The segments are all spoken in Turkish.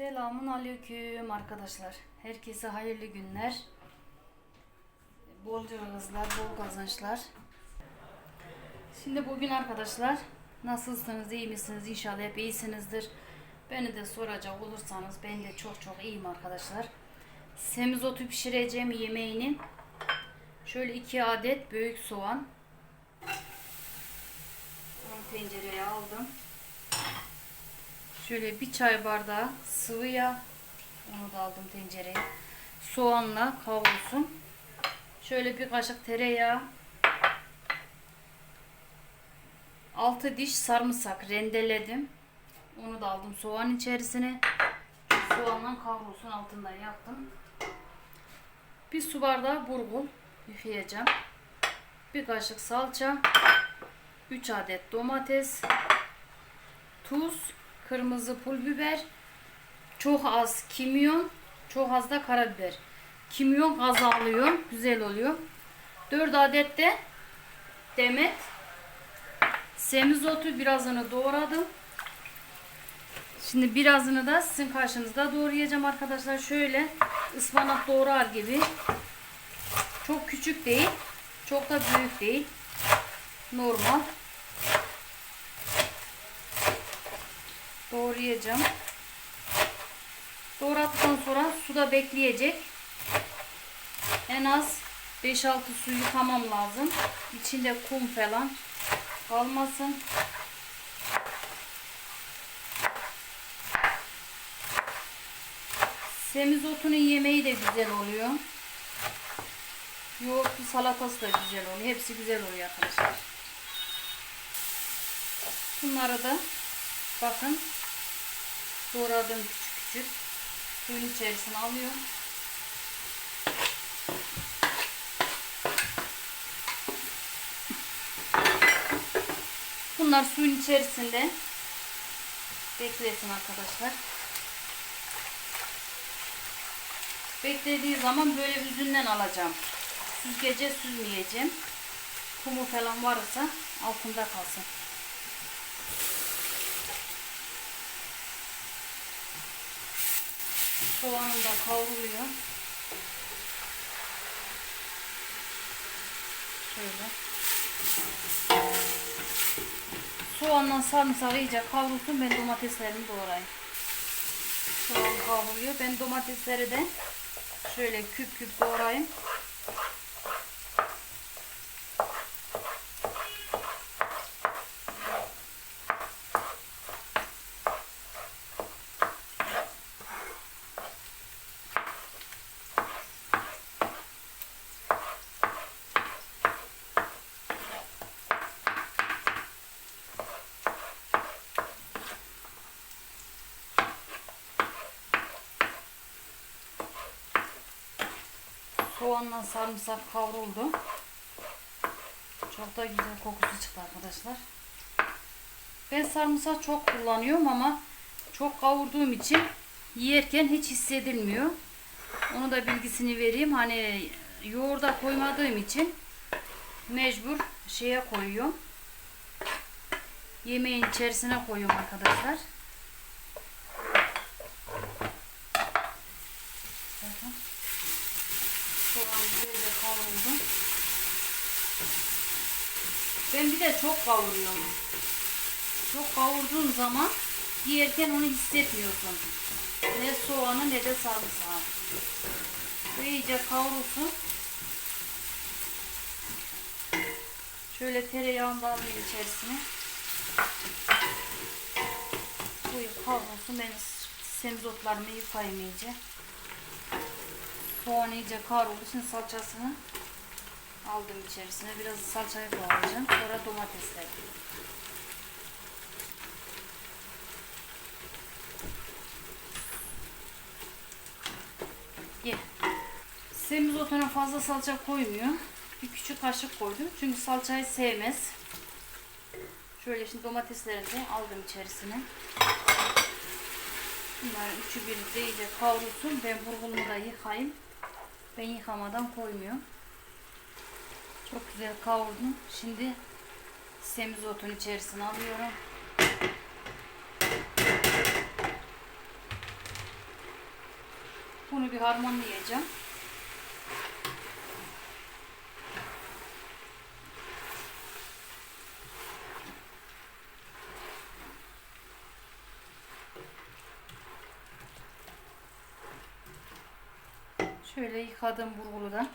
Selamun aleyküm arkadaşlar. Herkese hayırlı günler. Bol rızıklar, bol kazançlar. Şimdi bugün arkadaşlar nasılsınız, iyi misiniz? İnşallah hep iyisinizdir. Beni de soracak olursanız ben de çok çok iyiyim arkadaşlar. Semizotu pişireceğim yemeğini. Şöyle iki adet büyük soğan. Onu tencereye aldım. Şöyle bir çay bardağı sıvı yağ. Onu da aldım tencereye. Soğanla kavrulsun. Şöyle bir kaşık tereyağı. 6 diş sarımsak rendeledim. Onu da aldım soğan içerisine. Soğanla kavrulsun altından yaktım. Bir su bardağı burgul yıkayacağım. Bir kaşık salça. 3 adet domates. Tuz kırmızı pul biber, çok az kimyon, çok az da karabiber. Kimyon gaz alıyor, güzel oluyor. 4 adet de demet semizotu birazını doğradım. Şimdi birazını da sizin karşınızda doğrayacağım arkadaşlar. Şöyle ıspanak doğrar gibi. Çok küçük değil, çok da büyük değil. Normal. Doğrayacağım. Doğradıktan sonra suda bekleyecek. En az 5-6 su yıkamam lazım. İçinde kum falan kalmasın. Semizotunun yemeği de güzel oluyor. Yoğurtlu salatası da güzel oluyor. Hepsi güzel oluyor arkadaşlar. Bunları da bakın doğradım küçük küçük suyun içerisine alıyorum. Bunlar suyun içerisinde beklesin arkadaşlar. Beklediği zaman böyle yüzünden alacağım. Süzgece süzmeyeceğim. Kumu falan varsa altında kalsın. Soğanım da kavruluyor. Şöyle. Soğanla sarımsak iyice kavrulsun. Ben domateslerimi doğrayayım. Soğan kavruluyor. Ben domatesleri de şöyle küp küp doğrayayım. Soğanla sarımsak kavruldu. Çok da güzel kokusu çıktı arkadaşlar. Ben sarımsak çok kullanıyorum ama çok kavurduğum için yerken hiç hissedilmiyor. Onu da bilgisini vereyim. Hani yoğurda koymadığım için mecbur şeye koyuyorum. Yemeğin içerisine koyuyorum arkadaşlar. Bakın. Soğan böyle kavruldu. Ben bir de çok kavuruyorum. Çok kavurduğun zaman yerken onu hissetmiyorsun. Ne soğanı ne de sarımsağı. Bu iyice kavrulsun. Şöyle tereyağını da alayım içerisine. Bu kavrulsun. Ben semizotlarımı yıkayayım iyice. Soğan iyice kavruldu. Salçasını aldım içerisine. Biraz salçayı koyacağım. Sonra domatesleri. Ye. Semizotuna fazla salça koymuyor. Bir küçük kaşık koydum. Çünkü salçayı sevmez. Şöyle şimdi domateslerini de aldım içerisine. Bunların üçü birlikte iyice kavrulsun. Ben burgunumu da yıkayayım. Ben yıkamadan koymuyorum. Çok güzel kavurdum. Şimdi semizotun içerisine alıyorum. Bunu bir harmanlayacağım. Şöyle yıkadım burguludan.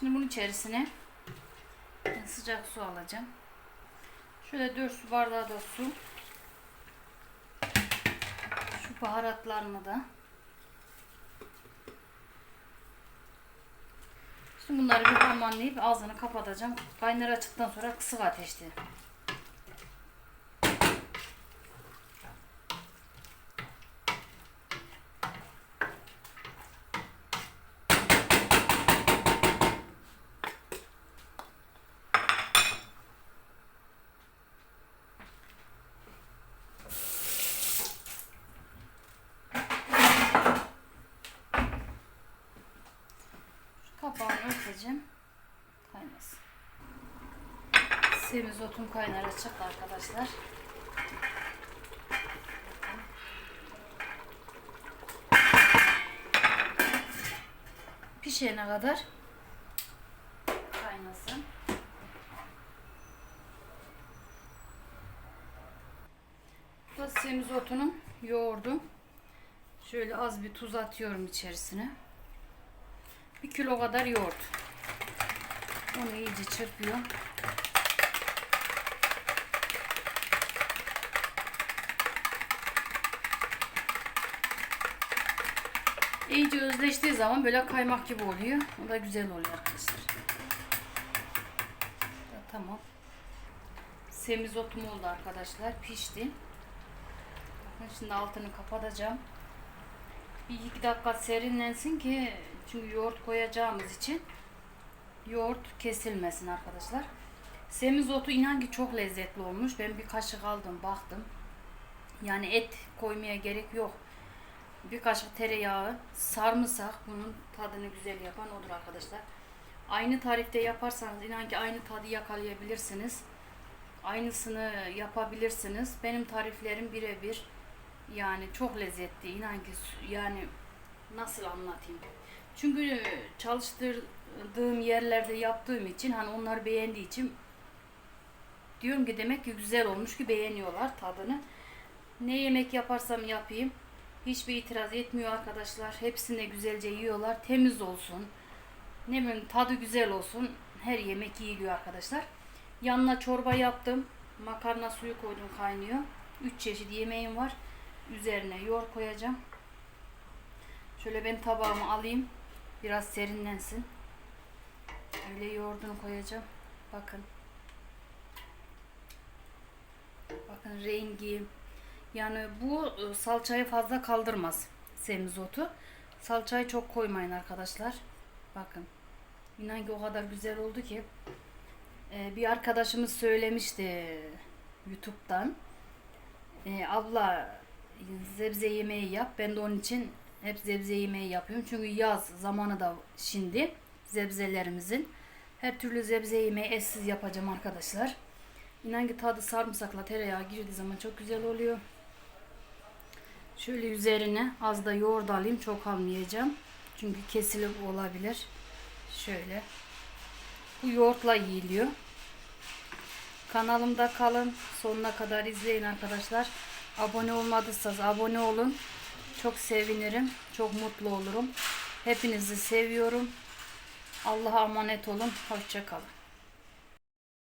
Şimdi bunun içerisine sıcak su alacağım. Şöyle 4 su bardağı da su. Şu baharatlarını da. Şimdi bunları bir harmanlayıp ağzını kapatacağım. Kaynar açtıktan sonra kısık ateşte. Örteceğim. Kaynasın. Semizotum kaynara çıktı arkadaşlar. Pişene kadar kaynasın. Bu semizotunun yoğurdu. Şöyle az bir tuz atıyorum içerisine. Bir kilo kadar yoğurt. Onu iyice çırpıyorum. İyice özleştiği zaman böyle kaymak gibi oluyor. O da güzel oluyor arkadaşlar. Tamam. Semizotum oldu arkadaşlar. Pişti. Şimdi altını kapatacağım. Bir iki dakika serinlensin ki çünkü yoğurt koyacağımız için yoğurt kesilmesin arkadaşlar. Semizotu inan ki çok lezzetli olmuş. Ben bir kaşık aldım baktım. Yani et koymaya gerek yok. Bir kaşık tereyağı, sarımsak bunun tadını güzel yapan odur arkadaşlar. Aynı tarifte yaparsanız inan ki aynı tadı yakalayabilirsiniz. Aynısını yapabilirsiniz. Benim tariflerim birebir. Yani çok lezzetli. İnan ki yani nasıl anlatayım? Çünkü çalıştırdığım yerlerde yaptığım için hani onlar beğendiği için diyorum ki demek ki güzel olmuş ki beğeniyorlar tadını. Ne yemek yaparsam yapayım hiçbir itiraz etmiyor arkadaşlar. Hepsini güzelce yiyorlar. Temiz olsun. Ne bileyim tadı güzel olsun. Her yemek yiyiliyor arkadaşlar. Yanına çorba yaptım. Makarna suyu koydum kaynıyor. 3 çeşit yemeğim var. Üzerine yoğurt koyacağım. Şöyle ben tabağımı alayım. Biraz serinlensin. Öyle yoğurdunu koyacağım. Bakın. Bakın rengi. Yani bu e, salçayı fazla kaldırmaz. Semizotu. Salçayı çok koymayın arkadaşlar. Bakın. İnan ki o kadar güzel oldu ki. Ee, bir arkadaşımız söylemişti YouTube'dan. Ee, abla zebze yemeği yap. Ben de onun için hep zebze yemeği yapıyorum. Çünkü yaz zamanı da şimdi zebzelerimizin. Her türlü zebze yemeği etsiz yapacağım arkadaşlar. İnan ki tadı sarımsakla tereyağı girdiği zaman çok güzel oluyor. Şöyle üzerine az da yoğurt alayım. Çok almayacağım. Çünkü kesilip olabilir. Şöyle. Bu yoğurtla yiyiliyor. Kanalımda kalın. Sonuna kadar izleyin arkadaşlar. Abone olmadıysanız abone olun. Çok sevinirim. Çok mutlu olurum. Hepinizi seviyorum. Allah'a emanet olun. Hoşçakalın.